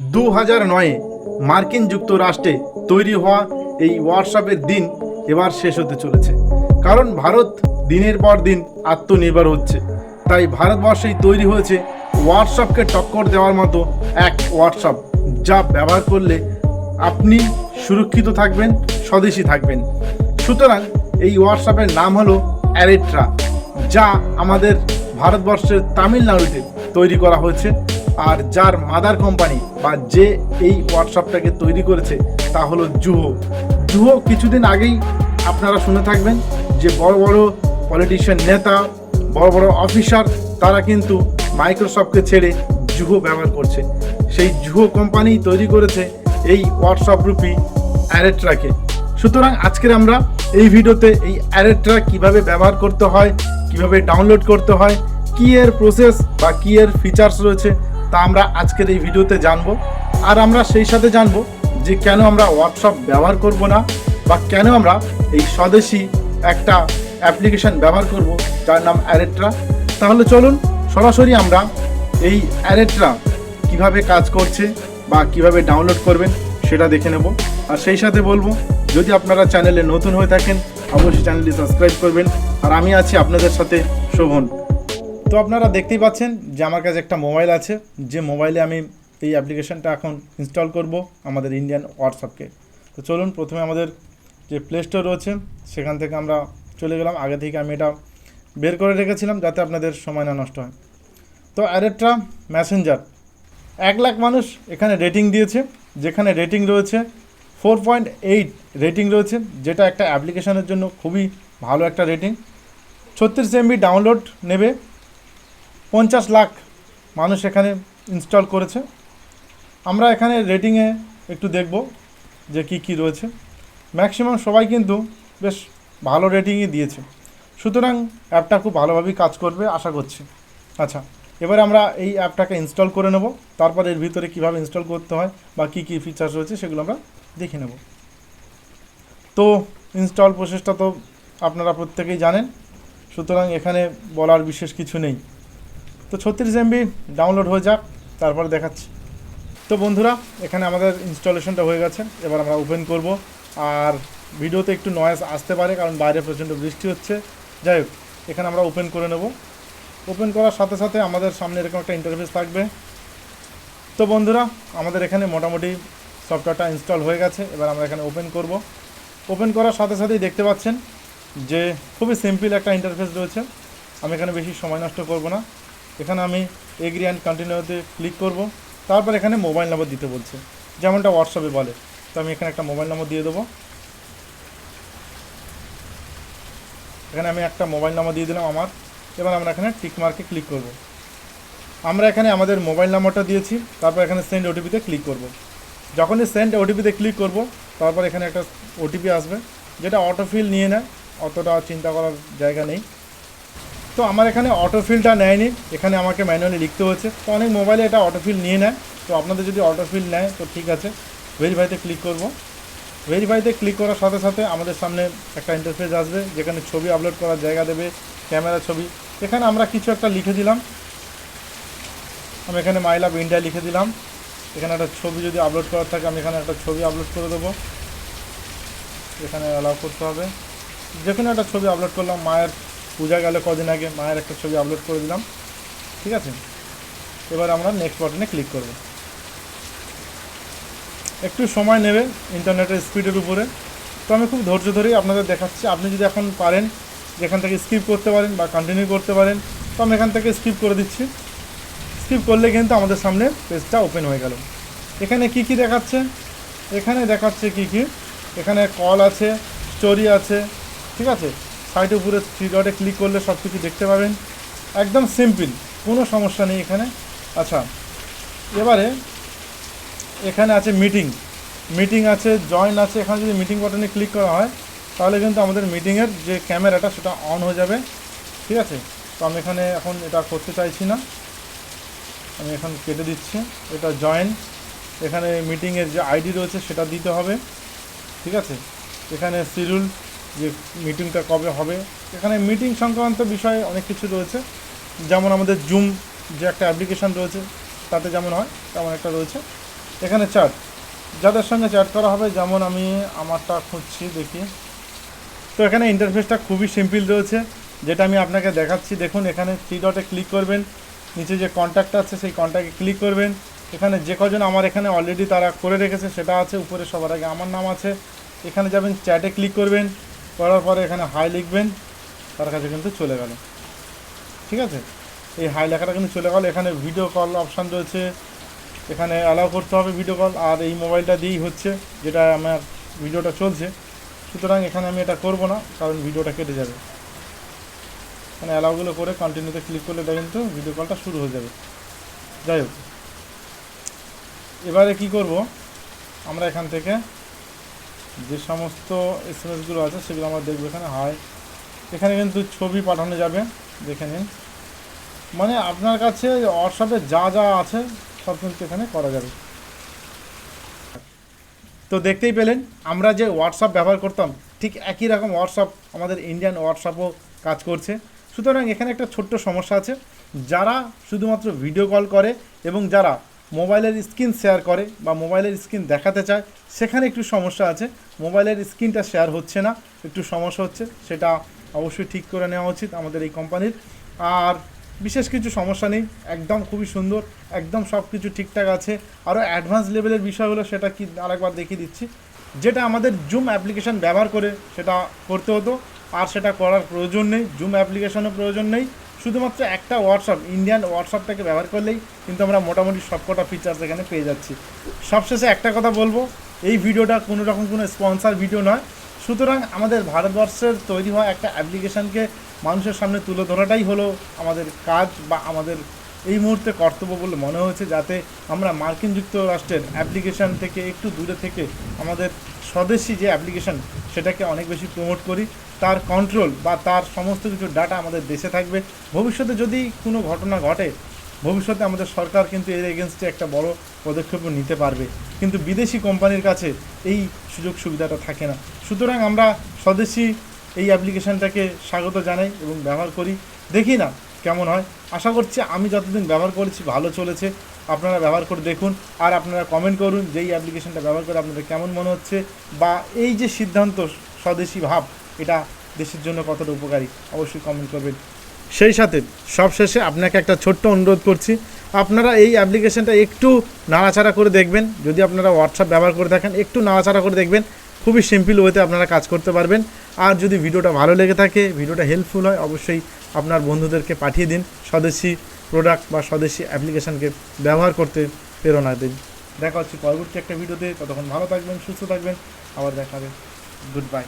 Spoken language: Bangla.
দু হাজার নয়ে মার্কিন যুক্তরাষ্ট্রে তৈরি হওয়া এই হোয়াটসঅ্যাপের দিন এবার শেষ হতে চলেছে। কারণ ভারত দিনের পর দিন আত্মনির্ভর হচ্ছে। তাই ভারতবর্ষেই তৈরি হয়েছে হোয়াটসঅ্যাপকে টক্কর দেওয়ার মতো এক হোয়াটসঅ্যাপ যা ব্যবহার করলে আপনি সুরক্ষিত থাকবেন, স্বদেশী থাকবেন। সুতরাং এই হোয়াটসঅ্যাপের নাম হলো অ্যারেট্রা, যা আমাদের ভারতবর্ষের তামিলনাড়ুতে তৈরি করা হয়েছে। আর যার মাদার কোম্পানি বা যে এই হোয়াটসঅ্যাপটাকে তৈরি করেছে, তা হলো জুহো। জুহো কিছুদিন আগেই আপনারা শুনে থাকবেন যে বড় বড় পলিটিশিয়ান নেতা, বড় বড় অফিসার তারা কিন্তু মাইক্রোসফটকে ছেড়ে জুহো ব্যবহার করছে। সেই জুহো কোম্পানি তৈরি করেছে এই হোয়াটসঅ্যাপ রূপী অ্যারেট্রাকে সুতরাং আজকের আমরা এই ভিডিওতে এই অ্যারেট্রা কীভাবে ব্যবহার করতে হয়, কীভাবে ডাউনলোড করতে হয়, কি এর প্রসেস বা কি এর ফিচার্স রয়েছে তা আমরা আজকের এই ভিডিওতে জানব। আর আমরা সেই সাথে জানব যে কেন আমরা হোয়াটসঅ্যাপ ব্যবহার করব না বা কেন আমরা এই স্বদেশি একটা অ্যাপ্লিকেশন ব্যবহার করব যার নাম অ্যারেট্রা তাহলে চলুন সরাসরি আমরা এই অ্যারেট্রা কীভাবে কাজ করছে বা কীভাবে ডাউনলোড করবেন সেটা দেখে নেব। আর সেই সাথে বলব, যদি আপনারা চ্যানেলে নতুন হয়ে থাকেন, অবশ্যই চ্যানেলটি সাবস্ক্রাইব করবেন। আর আমি আছি আপনাদের সাথে শোভন। আপনারা দেখতেই পাচ্ছেন যে আমার কাছে একটা মোবাইল আছে, যে মোবাইলে আমি এই অ্যাপ্লিকেশনটা এখন ইনস্টল করব আমাদের ইন্ডিয়ান হোয়াটসঅ্যাপকে তো চলুন প্রথমে আমাদের যে প্লে স্টোর রয়েছে, সেখান থেকে আমরা চলে গেলাম। আগে থেকে আমি এটা বের করে রেখেছিলাম যাতে আপনাদের সময় না নষ্ট হয়। তো অ্যারেট্রা ম্যাসেঞ্জার এক লাখ মানুষ এখানে রেটিং দিয়েছে, যেখানে রেটিং রয়েছে ফোর পয়েন্ট এইট রেটিং রয়েছে, যেটা একটা অ্যাপ্লিকেশনের জন্য খুবই ভালো একটা রেটিং ছত্রিশ এমবি ডাউনলোড নেবে পঞ্চাশ লাখ মানুষ এখানে ইনস্টল করেছে। আমরা এখানে রেটিংয়ে একটু দেখব যে কি কি রয়েছে। ম্যাক্সিমাম সবাই কিন্তু বেশ ভালো রেটিংই দিয়েছে। সুতরাং অ্যাপটা খুব ভালোভাবেই কাজ করবে আশা করছি। আচ্ছা এবার আমরা এই অ্যাপটাকে ইনস্টল করে নেব। তারপর এর ভিতরে কীভাবে ইনস্টল করতে হয় বা কী কী ফিচার্স রয়েছে সেগুলো আমরা দেখে নেব। তো ইনস্টল প্রসেসটা তো আপনারা প্রত্যেকেই জানেন। সুতরাং এখানে বলার বিশেষ কিছু নেই। তো ছত্রিশ এমবি ডাউনলোড হয়ে যাক, তারপরে দেখাচ্ছি। তো বন্ধুরা, এখানে আমাদের ইনস্টলেশনটা হয়ে গেছে, এবার আমরা ওপেন করব। আর ভিডিওতে একটু নয়েজ আসতে পারে, কারণ বাইরে প্রচণ্ড বৃষ্টি হচ্ছে। যাই হোক, এখানে আমরা ওপেন করে নেব। ওপেন করার সাথে সাথে আমাদের সামনে এরকম একটা ইন্টারফেস থাকবে। তো বন্ধুরা, আমাদের এখানে মোটামুটি সফটওয়্যারটা ইনস্টল হয়ে গেছে, এবার আমরা এখানে ওপেন করব। ওপেন করার সাথে সাথেই দেখতে পাচ্ছেন যে খুবই সিম্পল একটা ইন্টারফেস রয়েছে। আমি এখানে বেশি সময় নষ্ট করব না। এখানে আমি এগ্রি অ্যান্ড কন্টিনিউতে ক্লিক করব। তারপর এখানে মোবাইল নম্বর দিতে বলছে। যেমনটা হোয়াটসঅ্যাপে বলে। তো আমি এখানে একটা মোবাইল নম্বর দিয়ে দেবো। এখানে আমি একটা মোবাইল নম্বর দিয়ে দিলাম আমার। এবার আমরা এখানে টিক মার্কে ক্লিক করব। আমরা এখানে আমাদের মোবাইল নাম্বারটা দিয়েছি। তারপর এখানে সেন্ড ওটিপিতে ক্লিক করব। যখনই সেন্ড ওটিপিতে ক্লিক করব, তারপর এখানে একটা ওটিপি আসবে। যেটা অটোফিল নিয়ে নেয়, অতটা চিন্তা করার জায়গা নেই। তো আমার এখানে অটোফিলটা নেয়নি, এখানে আমাকে ম্যানুয়ালি লিখতে হচ্ছে তো অনেক মোবাইলে এটা অটোফিল নিয়ে নেয়। তো আপনাদের যদি অটোফিল নেয়, তো ঠিক আছে। ভেরিফাইতে ক্লিক করব। ভেরিফাইতে ক্লিক করার সাথে সাথে আমাদের সামনে একটা ইন্টারফেস আসবে, যেখানে ছবি আপলোড করার জায়গা দেবে ক্যামেরা ছবি। এখানে আমরা কিছু একটা লিখে দিলাম। আমি এখানে মাই লাভ ইন্ডিয়া লিখে দিলাম। এখানে একটা ছবি যদি আপলোড করার থাকে, আমি এখানে একটা ছবি আপলোড করে দেবো। এখানে অ্যালাউ করতে হবে। যে কোনো একটা ছবি আপলোড করলাম, মায়ের পূজা গেলে কদিন আগে, মায়ের একটা ছবি আপলোড করে দিলাম। ঠিক আছে? এবার আমরা নেক্সট বাটনে ক্লিক করব। একটু সময় নেবে ইন্টারনেটের স্পিডের উপরে। তো আমি খুব ধৈর্য ধরেই আপনাদের দেখাচ্ছি। আপনি যদি এখন পারেন, যেখান থেকে স্কিপ করতে পারেন বা কন্টিনিউ করতে পারেন, তো আমি এখান থেকে স্কিপ করে দিচ্ছি। স্কিপ করলে কিন্তু আমাদের সামনে পেজটা ওপেন হয়ে গেল। এখানে কি কি দেখাচ্ছে? এখানে দেখাচ্ছে কি কি? এখানে কল আছে স্টোরি আছে, ঠিক আছে? সাইডে উপরে থ্রি ক্লিক করলে সব কিছু দেখতে পাবেন। একদম সিম্পল কোনো সমস্যা নেই এখানে। আচ্ছা এবারে এখানে আছে মিটিং মিটিং আছে জয়েন আছে, এখানে যদি মিটিং বাটনে ক্লিক করা হয়, তাহলে কিন্তু আমাদের মিটিংয়ের যে ক্যামেরাটা সেটা অন হয়ে যাবে। ঠিক আছে? তো আমি এখানে এখন এটা করতে চাইছি না। আমি এখন কেটে দিচ্ছি। এটা জয়েন এখানে মিটিংয়ের যে আইডি রয়েছে সেটা দিতে হবে। ঠিক আছে? এখানে শিডিউল যে মিটিংটা কবে হবে। এখানে মিটিং সংক্রান্ত বিষয়ে অনেক কিছু রয়েছে। যেমন আমাদের জুম যে একটা অ্যাপ্লিকেশান রয়েছে, তাতে যেমন হয়, তেমন একটা রয়েছে। এখানে চ্যাট যাদের সঙ্গে চ্যাট করা হবে, যেমন আমি আমারটা খুঁজছি, দেখি। তো এখানে ইন্টারফেসটা খুবই সিম্পল রয়েছে, যেটা আমি আপনাকে দেখাচ্ছি। দেখুন, এখানে থ্রি ডটে ক্লিক করবেন। নিচে যে কন্ট্যাক্ট আছে, সেই কন্ট্যাক্টে ক্লিক করবেন। এখানে যে কজন আমার এখানে অলরেডি তারা করে রেখেছে, সেটা আছে। উপরে সবার আগে আমার নাম আছে। এখানে যাবেন চ্যাটে ক্লিক করবেন। করার পরে এখানে হাই লিখবেন, তার কাছে কিন্তু চলে গেল। ঠিক আছে? এই হাই লেখাটা কিন্তু চলে গেল। এখানে ভিডিও কল অপশান রয়েছে। এখানে অ্যালাউ করতে হবে ভিডিও কল আর এই মোবাইলটা দিয়েই হচ্ছে, যেটা আমার ভিডিওটা চলছে। সুতরাং এখানে আমি এটা করব না, কারণ ভিডিওটা কেটে যাবে। এখানে অ্যালাউগুলো করে কন্টিনিউতে ক্লিক করলে এটা কিন্তু ভিডিও কলটা শুরু হয়ে যাবে। যাই হোক। এবারে কি করব? আমরা এখান থেকে যে সমস্ত এস এম এসগুলো আছে, সেগুলো আমরা দেখব এখানে। হাই এখানে কিন্তু ছবি পাঠানো যাবে, দেখে নিন। মানে আপনার কাছে হোয়াটসঅ্যাপে যা যা আছে, সব কিন্তু এখানে করা যাবে। তো দেখতেই পেলেন, আমরা যে হোয়াটসঅ্যাপ ব্যবহার করতাম, ঠিক একই রকম হোয়াটসঅ্যাপ আমাদের ইন্ডিয়ান হোয়াটসঅ্যাপও কাজ করছে। সুতরাং এখানে একটা ছোট্ট সমস্যা আছে। যারা শুধুমাত্র ভিডিও কল করে এবং যারা মোবাইলের স্ক্রিন শেয়ার করে বা মোবাইলের স্ক্রিন দেখাতে চায়, সেখানে একটু সমস্যা আছে। মোবাইলের স্ক্রিনটা শেয়ার হচ্ছে না, একটু সমস্যা হচ্ছে, সেটা অবশ্যই ঠিক করে নেওয়া উচিত আমাদের এই কোম্পানির। আর বিশেষ কিছু সমস্যা নেই, একদম খুবই সুন্দর, একদম সব কিছু ঠিকঠাক আছে। আরও অ্যাডভান্স লেভেলের বিষয় হলো সেটা কি, আরেকবার দেখিয়ে দিচ্ছি। যেটা আমাদের জুম অ্যাপ্লিকেশন ব্যবহার করে সেটা করতে হতো, আর সেটা করার প্রয়োজন নেই, জুম অ্যাপ্লিকেশনের প্রয়োজন নেই। শুধুমাত্র একটা হোয়াটসঅ্যাপ ইন্ডিয়ান হোয়াটসঅ্যাপটাকে ব্যবহার করলেই কিন্তু আমরা মোটামুটি সবকটা ফিচার্স এখানে পেয়ে যাচ্ছি। সবশেষে একটা কথা বলব, এই ভিডিওটা কোনো রকম কোনো স্পন্সার ভিডিও নয়। সুতরাং আমাদের ভারতবর্ষের তৈরি হওয়া একটা অ্যাপ্লিকেশানকে মানুষের সামনে তুলে ধরাটাই হলো আমাদের কাজ বা আমাদের এই মুহূর্তে কর্তব্য বলে মনে হয়েছে যাতে আমরা মার্কিন যুক্তরাষ্ট্রের অ্যাপ্লিকেশন থেকে একটু দূরে থেকে আমাদের স্বদেশি যে অ্যাপ্লিকেশন, সেটাকে অনেক বেশি প্রমোট করি। তার কন্ট্রোল বা তার সমস্ত কিছু ডাটা আমাদের দেশে থাকবে। ভবিষ্যতে যদি কোনো ঘটনা ঘটে, ভবিষ্যতে আমাদের সরকার কিন্তু এর এগেনস্টে একটা বড় পদক্ষেপ নিতে পারবে। কিন্তু বিদেশি কোম্পানির কাছে এই সুযোগ সুবিধাটা থাকে না। সুতরাং আমরা স্বদেশি এই অ্যাপ্লিকেশনটাকে স্বাগত জানাই এবং ব্যবহার করি। দেখি না কেমন হয়? আশা করছি আমি যতদিন ব্যবহার করেছি ভালো চলেছে। আপনারা ব্যবহার করে দেখুন আর আপনারা কমেন্ট করুন যে এই অ্যাপ্লিকেশনটা ব্যবহার করে আপনাদের কেমন মনে হচ্ছে বা এই যে সিদ্ধান্ত স্বদেশি ভাব, এটা দেশের জন্য কতটা উপকারী, অবশ্যই কমেন্ট করবেন। সেই সাথে সবশেষে আপনাকে একটা ছোট্ট অনুরোধ করছি, আপনারা এই অ্যাপ্লিকেশনটা একটু নাড়াচাড়া করে দেখবেন। যদি আপনারা হোয়াটসঅ্যাপ ব্যবহার করে থাকেন, একটু নাড়াচাড়া করে দেখবেন। খুবই সিম্পল ওয়েতে আপনারা কাজ করতে পারবেন। আর যদি ভিডিওটা ভালো লেগে থাকে, ভিডিওটা হেল্পফুল হয়, অবশ্যই আপনার বন্ধুদেরকে পাঠিয়ে দিন। স্বদেশি প্রোডাক্ট বা স্বদেশি অ্যাপ্লিকেশানকে ব্যবহার করতে প্রেরণা দিন। দেখা হচ্ছে পরবর্তী একটা ভিডিওতে। ততক্ষণ ভালো থাকবেন, সুস্থ থাকবেন। আবার দেখা গুড বাই